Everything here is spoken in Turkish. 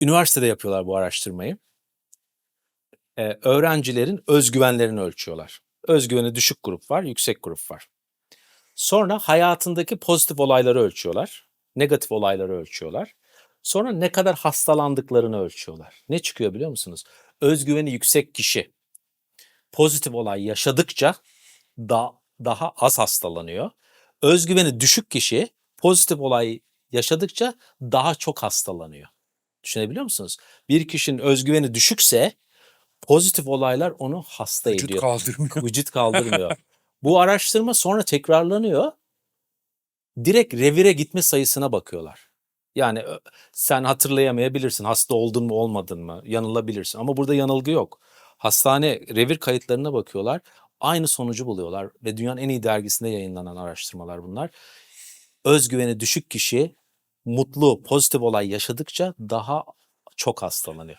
Üniversitede yapıyorlar bu araştırmayı. Ee, öğrencilerin özgüvenlerini ölçüyorlar. Özgüveni düşük grup var, yüksek grup var. Sonra hayatındaki pozitif olayları ölçüyorlar. Negatif olayları ölçüyorlar. Sonra ne kadar hastalandıklarını ölçüyorlar. Ne çıkıyor biliyor musunuz? Özgüveni yüksek kişi pozitif olay yaşadıkça da, daha az hastalanıyor. Özgüveni düşük kişi pozitif olay yaşadıkça daha çok hastalanıyor. Düşünebiliyor musunuz? Bir kişinin özgüveni düşükse pozitif olaylar onu hasta Vücut ediyor. kaldırmıyor. Vücut kaldırmıyor. Bu araştırma sonra tekrarlanıyor. Direkt revire gitme sayısına bakıyorlar. Yani sen hatırlayamayabilirsin. Hasta oldun mu olmadın mı? Yanılabilirsin. Ama burada yanılgı yok. Hastane revir kayıtlarına bakıyorlar. Aynı sonucu buluyorlar. Ve dünyanın en iyi dergisinde yayınlanan araştırmalar bunlar. Özgüveni düşük kişi mutlu, pozitif olay yaşadıkça daha çok hastalanıyor.